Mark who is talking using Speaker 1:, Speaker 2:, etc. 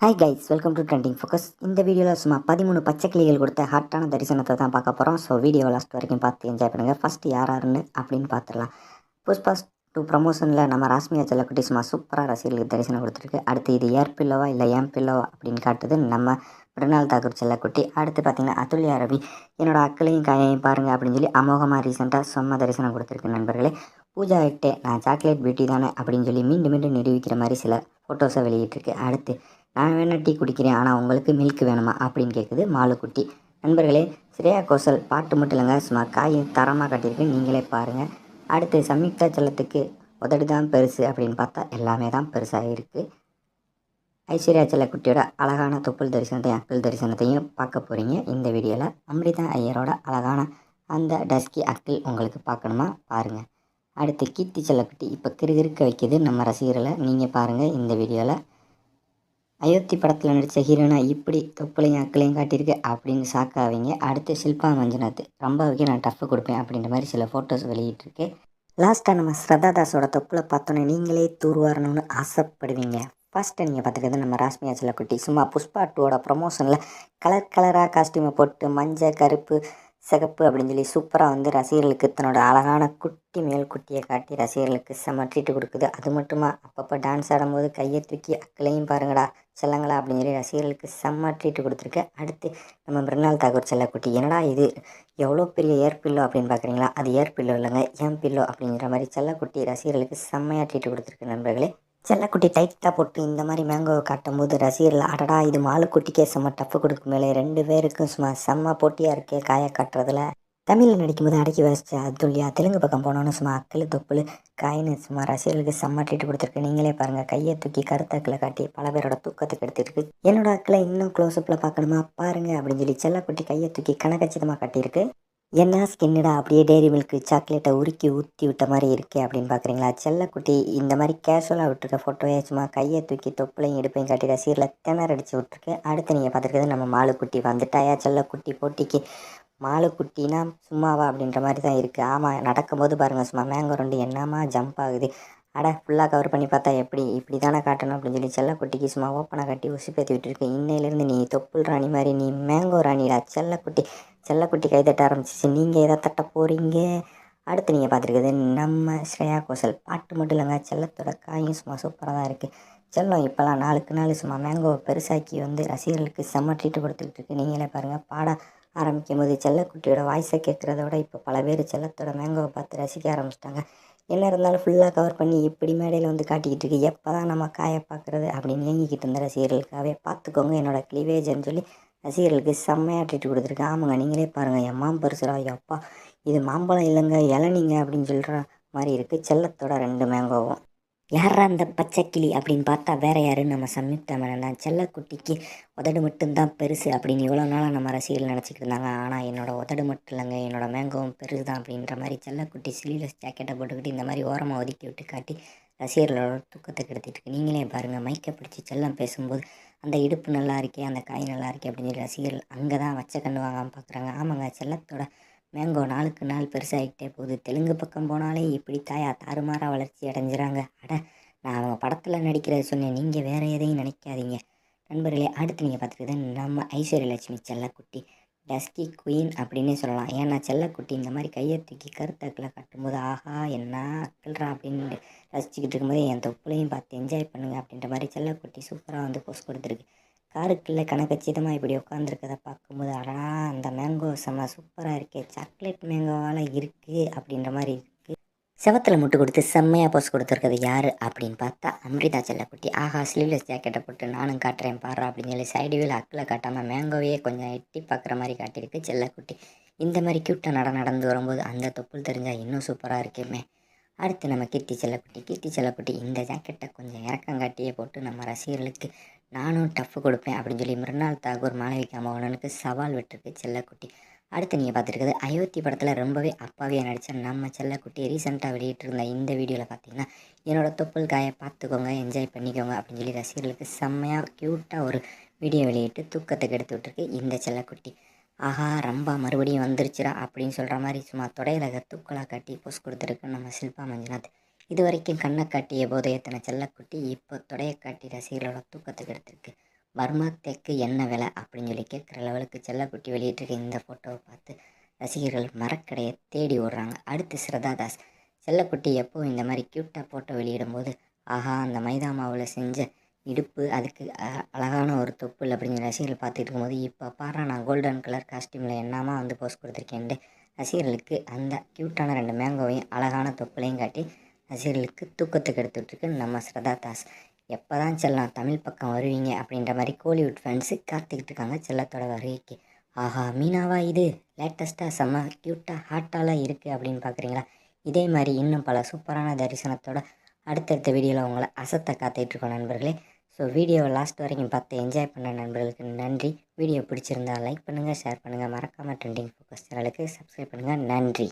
Speaker 1: Hi guys welcome to trending focus இந்த வீடியோவில் சும்மா பதிமூணு பச்சை கிளிகள் கொடுத்த ஹாட்டான தரிசனத்தை தான் பார்க்க போகிறோம் ஸோ வீடியோ லாஸ்ட் வரைக்கும் பார்த்து என்ஜாய் பண்ணுங்கள் ஃபஸ்ட்டு யார் யாருன்னு அப்படின்னு பார்த்துடலாம். புஷ்பா டூ ப்ரமோஷனில் நம்ம ராஸ்மியா செல்லக்குட்டி சும்மா சூப்பராக ரசிகர்களுக்கு தரிசனம் கொடுத்துருக்கு. அடுத்து இது ஏர் பில்லோவா இல்லை ஏன் பில்லோவா அப்படின்னு காட்டுது நம்ம மிருனால் தாக்கூர் செல்லக்குட்டி. அடுத்து பார்த்தீங்கன்னா அதுல்யா ரவி. என்னோட அக்களையும் காயையும் பாருங்கள் அப்படின்னு சொல்லி அமோகமாக ரீசெண்டாக சொம்ம தரிசனம் கொடுத்துருக்கு நண்பர்களே. பூஜா ஹெக்டே நான் சாக்லேட் பியூட்டி தானே அப்படின்னு சொல்லி மீண்டும் மீண்டும் நிரூபிக்கிற மாதிரி சில ஃபோட்டோஸை வெளியிட்டிருக்கு. அடுத்து நான் வேணால் டீ குடிக்கிறேன் ஆனால் உங்களுக்கு மில்க் வேணுமா அப்படின்னு கேட்குது மாலுக்குட்டி. நண்பர்களே ஸ்ரேயா கோஷல் பாட்டு மட்டும் இல்லைங்க சும்மா காய் தரமாக கட்டியிருக்கு. நீங்களே பாருங்கள் அடுத்து சம்யுக்தா செல்லத்துக்கு உதடு தான் பெருசு அப்படின்னு பார்த்தா எல்லாமே தான் பெருசாக இருக்குது ஐஸ்வர்யா செல்லக்குட்டியோட அழகான தொப்புள் தரிசனத்தையும் அக்கல் தரிசனத்தையும் பார்க்க போகிறீங்க இந்த வீடியோவில் அம்ரிதா ஐயரோட அழகான அந்த டஸ்கி அக்கிள் உங்களுக்கு பார்க்கணுமா? பாருங்கள் அடுத்து கீர்த்தி செல்லக்குட்டி இப்போ கிறுகிறுக்க வைக்கிது. நம்ம ரசிகர்களை நீங்கள் பாருங்கள் இந்த வீடியோவில் அயோத்தி படத்தில் நடித்த ஹீரோனா இப்படி தொப்புளையும் அக்களையும் காட்டியிருக்கு அப்படின்னு ஷாக்காவீங்க அடுத்து ஷில்பா மஞ்சுநாத். ரம்பாவுக்கு நான் டஃப் கொடுப்பேன் அப்படின்ற மாதிரி சில ஃபோட்டோஸ் வெளியிட்டிருக்கு. லாஸ்ட்டாக நம்ம ஸ்ரதா தாஸோட தொப்புளை பார்த்தோன்னே நீங்களே தூர்வாரணும்னு ஆசைப்படுவீங்க. ஃபஸ்ட்டு நீங்கள் பார்த்துக்கிறது நம்ம ராஷ்மியா செல்லக்குட்டி. சும்மா புஷ்பா டூவோட ப்ரொமோஷனில் கலர் கலராக காஸ்டியூமை போட்டு மஞ்சள் கருப்பு சிகப்பு அப்படின்னு சொல்லி சூப்பராக வந்து ரசிகர்களுக்கு தன்னோட அழகான குட்டி மேல் குட்டியை காட்டி ரசிகர்களுக்கு செம ட்ரீட்டு கொடுக்குது. அது மட்டுமா? அப்பப்போ டான்ஸ் ஆடும்போது கையை தூக்கி அக்களையும் பாருங்கடா. செல்லங்களா அப்படின்னு சொல்லி ரசிகர்களுக்கு செம்ம ட்ரீட்டு கொடுத்துருக்கு. அடுத்து நம்ம மிருனால் தாகூர் செல்லக்குட்டி. என்னடா இது? எவ்வளோ பெரிய ஏர் பில்லோ அப்படின்னு பார்க்குறீங்களா? அது ஏர் பில்லோ இல்லைங்க ஏன் பில்லோ அப்படிங்கிற மாதிரி செல்லக்குட்டி ரசிகர்களுக்கு செம்மையாக ட்ரீட்டு கொடுத்துருக்கு நண்பர்களே. செல்லக்குட்டி டைட்டாக போட்டு இந்த மாதிரி மேங்கோவை காட்டும் போது ரசிகர்கள் அடடா இது மாலுக்குட்டிக்கே செம்ம டஃப்பு கொடுக்கும் மேலே. ரெண்டு பேருக்கும் சும்மா செம்ம போட்டியாக இருக்கே காய காட்டுறதுல. தமிழில் நடிக்கும்போது அடக்கி வசிச்ச அதுல்யா தெலுங்கு பக்கம் போனோன்னு சும்மா அக்கல் தொப்புள் காயின்னு சும்மா ரசிகர்களுக்கு செம்ம ட்ரீட் கொடுத்துருக்கு. நீங்களே பாருங்கள் கையை தூக்கி கருத்தாக்களை காட்டி பல பேரோட தூக்கத்துக்கு எடுத்துருக்கு என்னோட அக்களை இன்னும் க்ளோஸ்அப்பில் பார்க்கணுமா? பாருங்க அப்படின்னு சொல்லி செல்லக்குட்டி கையை தூக்கி கணக்கச்சிதமாக காட்டியிருக்கு. என்ன ஸ்கின்னுடா அப்படியே டெய்ரி மில்க்கு சாக்லேட்டை உருக்கி ஊற்றி விட்ட மாதிரி இருக்கே அப்படின்னு பார்க்குறீங்களா செல்லக்குட்டி இந்த மாதிரி கேஷுவலாக விட்டுருக்க ஃபோட்டோவே சும்மா கையை தூக்கி தொப்புளையும் இடுப்பையும் காட்டி ரசிகரில் திணற அடிச்சு விட்ருக்கு அடுத்து நீங்கள் பார்த்துருக்கிறது நம்ம மாலுக்குட்டி. வந்துட்டாயா செல்லக்குட்டி போட்டிக்கு? மாலுக்குட்டினா சும்மாவா அப்படின்ற மாதிரி தான் இருக்குது ஆமாம் நடக்கும்போது பாருங்கள் சும்மா மேங்கோ ரெண்டு என்னமா ஜம்ப் ஆகுது. அட ஃபுல்லாக கவர் பண்ணி பார்த்தா எப்படி? இப்படி தானே காட்டணும் அப்படின்னு சொல்லி செல்லக்குட்டிக்கு சும்மா ஓப்பனாக கட்டி உசுப்பேற்றி விட்டுருக்கு. இன்னையிலேருந்து நீ தொப்புள் ராணி மாதிரி நீ மேங்கோ ராணிடா. செல்லக்குட்டி செல்லக்குட்டி கை தட்ட ஆரம்பிச்சிச்சு. நீங்கள் எதை தட்ட போகிறீங்க அடுத்து நீங்கள் பார்த்துருக்குது நம்ம ஸ்ரேயா கோசல். பாட்டு மட்டும் இல்லைங்க செல்லத்தோட காயும் சும்மா சூப்பராக தான் இருக்குது செல்லம் இப்போலாம் நாளுக்கு நாள் சும்மா மேங்கோவை பெருசாக்கி வந்து ரசிகர்களுக்கு செம்ம ட்ரீட்டு கொடுத்துக்கிட்டு இருக்கு. நீங்களே பாருங்கள் பாட ஆரம்பிக்கும் போது செல்லக்குட்டியோட வாய்ஸை கேட்குறத விட இப்போ பல பேர் செல்லத்தோட மேங்கோவை பார்த்து ரசிக்க ஆரம்பிச்சிட்டாங்க. என்ன இருந்தாலும் ஃபுல்லாக கவர் பண்ணி இப்படி மேடையில் வந்து காட்டிக்கிட்டு இருக்கு. எப்போ தான் நம்ம காயை பார்க்குறது அப்படின்னு இயங்கிக்கிட்டு இருந்த ரசிகர்களுக்காகவே பார்த்துக்கோங்க. என்னோடய கிளிவேஜ்னு சொல்லி ரசிகர்களுக்கு செம்மையாக ட்ரீட் கொடுத்துருக்கு. ஆமாங்க நீங்களே பாருங்கள் என் மாம்பரிசுரா அப்பா இது மாம்பழம் இல்லைங்க இளநீங்க அப்படின்னு சொல்கிற மாதிரி இருக்குது செல்லத்தோட ரெண்டு மேங்கோவும் யாரா அந்த பச்சைக்கிளி அப்படின்னு பார்த்தா வேற யாரு? நம்ம சம்யுக்தா மேடம் தான். செல்லக்குட்டிக்கு உதடு மட்டும்தான் பெருசு அப்படின்னு இவ்வளோ நாளாக நம்ம ரசிகர்கள் நினச்சிக்கிட்டு இருந்தாங்க. ஆனால் என்னோட உதடு மட்டும் இல்லைங்க. என்னோட மேங்கோவும் பெருசு தான் அப்படின்ற மாதிரி செல்லக்குட்டி ஸ்லீவ்லெஸ் ஜாக்கெட்டை போட்டுக்கிட்டு இந்த மாதிரி ஓரமாக ஒதுக்கி விட்டு காட்டி ரசிகர்களோட தூக்கத்தை கெடுத்துட்டு இருக்கு. நீங்களே பாருங்கள் மைக்கை பிடிச்சி செல்லம் பேசும்போது அந்த இடுப்பு நல்லா இருக்கே அந்த காய் நல்லா இருக்கே அப்படின்னு சொல்லி ரசிகர்கள் அங்கே தான் வச்ச கண்ணு வாங்காமல் பார்க்குறாங்க ஆமாங்க செல்லத்தோட மேங்கோ நாளுக்கு நாள் பெருசாகிட்டே போகுது. தெலுங்கு பக்கம் போனாலே இப்படி தாயா தாறுமாறாக வளர்ச்சி அடைஞ்சிறாங்க? அட நான் அவங்க படத்தில் நடிக்கிறத சொன்னேன். நீங்கள் வேறு எதையும் நினைக்காதீங்க. நண்பர்களே அடுத்து நீங்கள் பார்த்துக்கிறது நம்ம ஐஸ்வர்ய லட்சுமி செல்லக்குட்டி. டஸ்கி குயின் அப்படின்னே சொல்லலாம். ஏன்னா செல்லக்குட்டி இந்த மாதிரி கையை தூக்கி கருத்தாக்கில் கட்டும்போது ஆஹா என்ன அக்கல்றா அப்படின்னு ரசிச்சுக்கிட்டு இருக்கும்போது என் தொப்புளையும் பார்த்து என்ஜாய் பண்ணுங்க அப்படின்ற மாதிரி செல்லக்குட்டி சூப்பராக வந்து போஸ்ட் கொடுத்துருக்கு. காருக்குள்ளே கணக்கச்சிதமாக இப்படி உட்காந்துருக்கதை பார்க்கும்போது அடா அந்த மேங்கோ செம்ம சூப்பராக இருக்கே சாக்லேட் மேங்கோவால் இருக்குது அப்படின்ற மாதிரி இருக்குது செவத்தில் முட்டு கொடுத்து செம்மையாக போஸ் கொடுத்துருக்கிறது யார் அப்படின்னு பார்த்தா அம்ரிதா செல்லக்குட்டி. ஆஹா ஸ்லீவ்லெஸ் ஜாக்கெட்டை போட்டு நானும் காட்டுறேன் பாரு அப்படின்னு சொல்லி சைடு வீல் அக்கில் காட்டாமல் மேங்கோவையே கொஞ்சம் எட்டி பார்க்குற மாதிரி காட்டியிருக்கு செல்லக்குட்டி. இந்த மாதிரி க்யூட்டாக நட நடந்து வரும்போது அந்த தொப்புள் தெரிஞ்சால் இன்னும் சூப்பராக இருக்குமே. அடுத்து நம்ம கீர்த்தி செல்லக்குட்டி. கீர்த்தி செல்லக்குட்டி இந்த ஜாக்கெட்டை கொஞ்சம் இறக்கம் காட்டியே போட்டு நம்ம ரசிகர்களுக்கு நானும் டஃப்பு கொடுப்பேன் அப்படின்னு சொல்லி மிருனால் தாகூர் மாளவிகா மோகனனுக்கு சவால் விட்டுருக்கு செல்லக்குட்டி. அடுத்து நீங்கள் பார்த்துருக்குது அயோத்தி படத்தில் ரொம்பவே அப்பாவியாக நடித்த நம்ம செல்லக்குட்டி. ரீசெண்டாக வெளியிட்டிருந்த இந்த வீடியோவில் பார்த்தீங்கன்னா என்னோட தொப்புள் காயை பார்த்துக்கோங்க என்ஜாய் பண்ணிக்கோங்க அப்படின்னு சொல்லி ரசிகர்களுக்கு செம்மையாக க்யூட்டாக ஒரு வீடியோ வெளியிட்டு தூக்கத்துக்கு எடுத்து விட்டுருக்கு இந்த செல்லக்குட்டி. ஆஹா ரம்பா மறுபடியும் வந்துருச்சுடா அப்படின்னு சொல்கிற மாதிரி சும்மா தொடையில தூக்கலாக கட்டி போஸ்ட் கொடுத்துருக்கு நம்ம சில்பா மஞ்சுநாத். இது வரைக்கும் கண்ணை காட்டிய போது எத்தனை செல்லக்குட்டி இப்போ தொடையை காட்டி ரசிகர்களோட தூக்கத்துக்கு எடுத்திருக்கு. பர்மா தேக்கு என்ன விலை அப்படின்னு சொல்லி கேட்குற லெவலுக்கு செல்லக்குட்டி வெளியிட்டிருக்க இந்த ஃபோட்டோவை பார்த்து ரசிகர்கள் மரக்கடையை தேடி ஓடுறாங்க. அடுத்து ஸ்ரதா தாஸ் செல்லக்குட்டி எப்போ இந்த மாதிரி க்யூட்டாக ஃபோட்டோ வெளியிடும்போது ஆஹா அந்த மைதா மாவில் செஞ்ச இடுப்பு அதுக்கு அ- அழகான ஒரு தொப்புள் அப்படிங்கிற ரசிகர்கள் பார்த்துட்டு இருக்கும்போது இப்போ பாரு நான் கோல்டன் கலர் காஸ்டியூமில் என்னமா வந்து போஸ்ட் கொடுத்துருக்கேன்ட்டு ரசிகர்களுக்கு அந்த க்யூட்டான ரெண்டு மேங்கோவையும் அழகான தொப்புளையும் காட்டி ரசிகர்களுக்கு தூக்கத்தை கெடுத்துட்ருக்கு நம்ம ஸ்ரதா தாஸ். எப்போ தான் செல்லம் தமிழ் பக்கம் வருவீங்க அப்படின்ற மாதிரி கோலிவுட் ஃபேன்ஸு காத்துக்கிட்டு இருக்காங்க செல்லத்தோட வருகைக்கு. ஆஹா மீனாவா இது? லேட்டஸ்ட்டாக செம்ம க்யூட்டாக ஹாட்டாலாம் இருக்குது அப்படின்னு பார்க்குறீங்களா இதே மாதிரி இன்னும் பல சூப்பரான தரிசனத்தோட அடுத்தடுத்த வீடியோவில் உங்களை அசத்தை காத்துட்ருக்கோம் நண்பர்களே. ஸோ வீடியோவை லாஸ்ட் வரைக்கும் பார்த்து என்ஜாய் பண்ண நண்பர்களுக்கு நன்றி. வீடியோ பிடிச்சிருந்தா லைக் பண்ணுங்கள் ஷேர் பண்ணுங்கள் மறக்காமல் ட்ரெண்டிங் ஃபோக்கஸ் சேனலுக்கு சப்ஸ்கிரைப் பண்ணுங்கள் நன்றி.